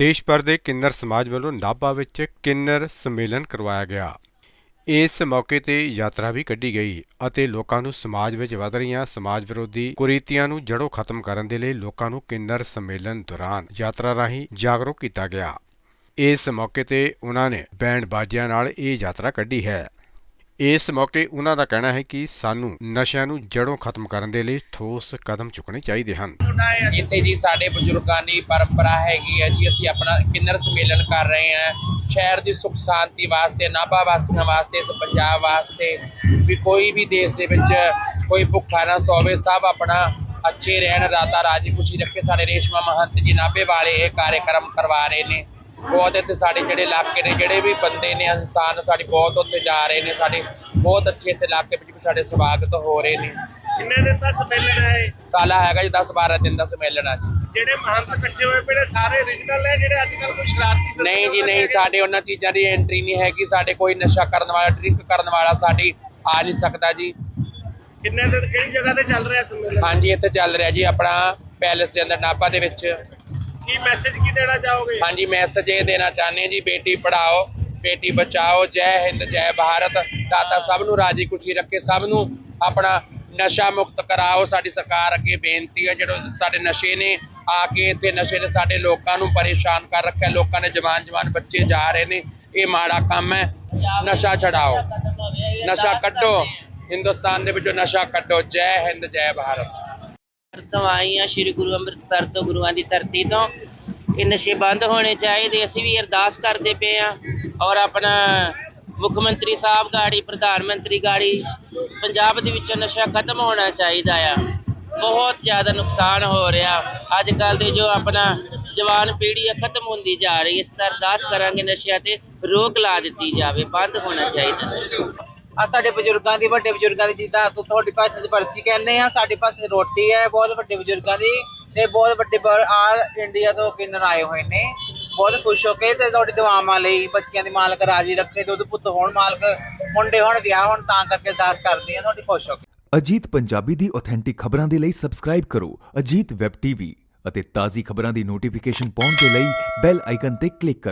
ਦੇਸ਼ ਭਰ ਦੇ ਕਿੰਨਰ ਸਮਾਜ ਵੱਲੋਂ ਨਾਭਾ ਵਿੱਚ ਕਿੰਨਰ ਸੰਮੇਲਨ ਕਰਵਾਇਆ ਗਿਆ। ਇਸ ਮੌਕੇ ਤੇ ਯਾਤਰਾ ਵੀ ਕੱਢੀ ਗਈ ਅਤੇ ਲੋਕਾਂ ਨੂੰ ਸਮਾਜ ਵਿੱਚ ਵਧ ਰਹੀਆਂ ਸਮਾਜ ਵਿਰੋਧੀ ਕੁਰੀਤੀਆਂ ਨੂੰ ਜੜੋਂ ਖਤਮ ਕਰਨ ਦੇ ਲਈ ਲੋਕਾਂ ਨੂੰ ਕਿੰਨਰ ਸੰਮੇਲਨ ਦੌਰਾਨ ਯਾਤਰਾ ਰਾਹੀਂ ਜਾਗਰੂਕ ਕੀਤਾ ਗਿਆ। ਇਸ ਮੌਕੇ ਤੇ ਉਹਨਾਂ ਨੇ ਬੈਂਡ ਬਾਜਿਆਂ ਨਾਲ ਇਹ ਯਾਤਰਾ ਕੱਢੀ ਹੈ। ਇਸ ਮੌਕੇ ਉਹਨਾਂ ਦਾ ਕਹਿਣਾ ਹੈ ਕਿ ਸਾਨੂੰ ਨਸ਼ਿਆਂ ਨੂੰ ਜੜੋਂ ਖਤਮ ਕਰਨ ਦੇ ਲਈ ਠੋਸ ਕਦਮ ਚੁੱਕਣੇ ਚਾਹੀਦੇ ਹਨ। ਇੱਥੇ ਜੀ ਸਾਡੇ ਬਜ਼ੁਰਗਾਂ ਦੀ ਪਰੰਪਰਾ ਹੈਗੀ ਹੈ ਜੀ, ਅਸੀਂ ਆਪਣਾ ਕਿੰਨਰ ਸੰਮੇਲਨ ਕਰ ਰਹੇ ਹਾਂ। ਸ਼ਹਿਰ ਦੀ ਸੁਖ ਸ਼ਾਂਤੀ ਵਾਸਤੇ, ਨਾਭਾ ਵਾਸੀਆਂ ਵਾਸਤੇ, ਇਸ ਪੰਜਾਬ ਵਾਸਤੇ, ਵੀ ਕੋਈ ਵੀ ਦੇਸ਼ ਦੇ ਵਿੱਚ ਕੋਈ ਭੁੱਖਾ ਨਾ ਸੋਵੇ, ਸਭ ਆਪਣਾ ਅੱਛੇ ਰਹਿਣ, ਰਾਤਾ ਰਾਜੀ ਖੁਸ਼ੀ ਰੱਖੇ। ਸਾਡੇ ਰੇਸ਼ਮਾ ਮਹੰਤ ਜੀ ਨਾਭੇ ਵਾਲੇ ਇਹ ਕਾਰਜਕ੍ਰਮ ਕਰਵਾ ਰਹੇ ਨੇ। ਬਹੁਤ ਇੱਥੇ ਸਾਡੇ ਜਿਹੜੇ ਇਲਾਕੇ ਨੇ ਜਿਹੜੇ ਵੀ ਬੰਦੇ ਨੇ ਇਨਸਾਨ ਸਾਡੀ ਬਹੁਤ ਉੱਥੇ ਜਾ ਰਹੇ ਨੇ ਸਾਡੇ ਬਹੁਤ ਅੱਛੇ ਇੱਥੇ ਇਲਾਕੇ ਵਿੱਚ ਵੀ ਸਾਡੇ ਸਵਾਗਤ ਹੋ ਰਹੇ ਨੇ। ਕਿੰਨੇ ਦਿਨ ਦਾ ਸੰਮੇਲਨ ਹੈ ਇਹ? ਸਾਲਾ ਹੈਗਾ ਜੀ 10 12 ਦਿਨ ਦਾ ਸੰਮੇਲਨ ਆ ਜੀ। ਜਿਹੜੇ ਮਹੰਤ ਇਕੱਠੇ ਹੋਏ ਪਏ ਨੇ ਸਾਰੇ origignal ਨੇ ਜਿਹੜੇ ਅੱਜ ਕੱਲ ਕੋਈ ਸ਼ਰਾਰਤੀ ਨਹੀਂ ਜੀ ਨਹੀਂ ਸਾਡੇ ਉਹਨਾਂ ਚੀਜ਼ਾਂ ਦੀ ਐਂਟਰੀ ਨਹੀਂ ਹੈਗੀ ਸਾਡੇ ਕੋਈ ਨਸ਼ਾ ਕਰਨ ਵਾਲਾ ਡਰਿੰਕ ਕਰਨ ਵਾਲਾ ਸਾਡੀ ਆ ਨਹੀਂ ਸਕਦਾ ਜੀ। ਕਿੰਨੇ ਦਿਨ ਕਿਹੜੀ ਜਗ੍ਹਾ ਤੇ ਚੱਲ ਰਿਹਾ ਸੰਮੇਲਨ? ਹਾਂਜੀ ਇੱਥੇ ਚੱਲ ਰਿਹਾ ਜੀ ਆਪਣਾ ਪੈਲੇਸ ਦੇ ਅੰਦਰ ਨਾਭਾ ਦੇ ਵਿੱਚ। ਕੀ ਮੈਸੇਜ ਕੀ ਦੇਣਾ ਚਾਹੋਗੇ? ਹਾਂਜੀ ਮੈਸੇਜ ਇਹ ਦੇਣਾ ਚਾਹੁੰਦੇ ਜੀ, ਬੇਟੀ ਪੜਾਓ ਬੇਟੀ ਬਚਾਓ, ਜੈ ਹਿੰਦ, ਜੈ ਭਾਰਤ। ਦਾਤਾ ਸਭ ਨੂੰ ਰਾਜੀ ਖੁਸ਼ੀ ਰੱਖੇ, ਸਭ ਨੂੰ ਆਪਣਾ ਨਸ਼ਾ ਮੁਕਤ ਕਰਾਓ। ਸਾਡੀ ਸਰਕਾਰ ਅੱਗੇ ਬੇਨਤੀ ਹੈ, ਜਿਹੜੇ ਸਾਡੇ ਨਸ਼ੇ ਨੇ, ਆ ਕੇ ਇੱਥੇ ਨਸ਼ੇ ਨੇ ਸਾਡੇ ਲੋਕਾਂ ਨੂੰ ਪਰੇਸ਼ਾਨ ਕਰ ਰੱਖਿਆ ਲੋਕਾਂ ਨੇ ਜਵਾਨ ਜਵਾਨ ਬੱਚੇ ਜਾ ਰਹੇ ਨੇ, ਇਹ ਮਾੜਾ ਕੰਮ ਹੈ। ਨਸ਼ਾ ਛਡਾਓ। ਨਸ਼ਾ ਕੱਢੋ। ਹਿੰਦੁਸਤਾਨ ਦੇ ਵਿੱਚੋਂ ਨਸ਼ਾ ਕੱਢੋ। ਜੈ ਹਿੰਦ, ਜੈ ਭਾਰਤ। ਤੋਂ ਆਈ ਹਾਂ, ਸ੍ਰੀ ਗੁਰੂ ਅੰਮ੍ਰਿਤਸਰ ਤੋਂ ਗੁਰੂਆਂ ਦੀ ਧਰਤੀ ਤੋਂ। ਇਹ ਨਸ਼ੇ ਬੰਦ ਹੋਣੇ ਚਾਹੀਦੇ, ਅਸੀਂ ਵੀ ਅਰਦਾਸ ਕਰਦੇ ਪਏ ਆ ਔਰ ਆਪਣਾ ਮੁੱਖ ਮੰਤਰੀ ਸਾਹਿਬ ਗਾੜੀ, ਪ੍ਰਧਾਨ ਮੰਤਰੀ ਗਾੜੀ, ਪੰਜਾਬ ਦੇ ਵਿੱਚ ਨਸ਼ਾ ਖਤਮ ਹੋਣਾ ਚਾਹੀਦਾ ਆ। ਬਹੁਤ ਜ਼ਿਆਦਾ ਨੁਕਸਾਨ ਹੋ ਰਿਹਾ। ਅੱਜ ਕੱਲ ਦੇ ਜੋ ਆਪਣਾ ਜਵਾਨ ਪੀੜ੍ਹੀ ਆ, ਖਤਮ ਹੁੰਦੀ ਜਾ ਰਹੀ ਇਸ ਤਰ੍ਹਾਂ ਅਰਦਾਸ ਕਰਾਂਗੇ ਨਸ਼ਿਆਂ ਤੇ ਰੋਕ ਲਾ ਦਿੱਤੀ ਜਾਵੇ, ਬੰਦ ਹੋਣਾ ਚਾਹੀਦਾ। ਆ ਸਾਡੇ ਬਜ਼ੁਰਗਾਂ ਦੀ, ਵੱਡੇ ਬਜ਼ੁਰਗਾਂ ਦੀ ਜਿੱਦਾਂ ਤੁਹਾਡੀ ਭਾਸ਼ਾ 'ਚ ਬਰਸੀ ਕਹਿੰਦੇ ਆ, ਸਾਡੇ ਪਾਸੇ ਰੋਟੀ ਹੈ, ਬਹੁਤ ਵੱਡੇ ਬਜ਼ੁਰਗਾਂ ਦੀ ਤੇ ਬਹੁਤ ਵੱਡੇ ਬ- ਇੰਡੀਆ ਤੋਂ ਕਿੰਨਰ ਆਏ ਹੋਏ ਨੇ। ਬਹੁਤ ਖੁਸ਼ ਹੋ ਕੇ ਤੇ ਤੁਹਾਡੀ ਦੁਆਵਾਂ ਲਈ ਬੱਚਿਆਂ ਦੀ ਮਾਲਕ ਰਾਜੀ ਰੱਖੇ, ਦੁੱਧ ਪੁੱਤ ਹੋਣ ਮਾਲਕ, ਮੁੰਡੇ ਹੋਣ, ਵਿਆਹ ਹੋਣ, ਤਾਂ ਕਰਕੇ ਅਰਦਾਸ ਕਰਦੀ ਆ, ਤੁਹਾਡੀ ਖੁਸ਼ ਹੋ ਕੇ। ਅਜੀਤ ਪੰਜਾਬੀ ਦੀ ਆਥੈਂਟਿਕ ਖਬਰਾਂ ਦੇ ਲਈ ਸਬਸਕ੍ਰਾਈਬ ਕਰੋ, ਅਜੀਤ ਵੈਬ ਟੀਵੀ ਅਤੇ ਤਾਜ਼ੀ ਖਬਰਾਂ ਦੀ ਨੋਟੀਫਿਕੇਸ਼ਨ ਪਾਉਣ ਦੇ ਲਈ ਬੈਲ ਆਈਕਨ ਤੇ ਕਲਿੱਕ ਕਰੋ।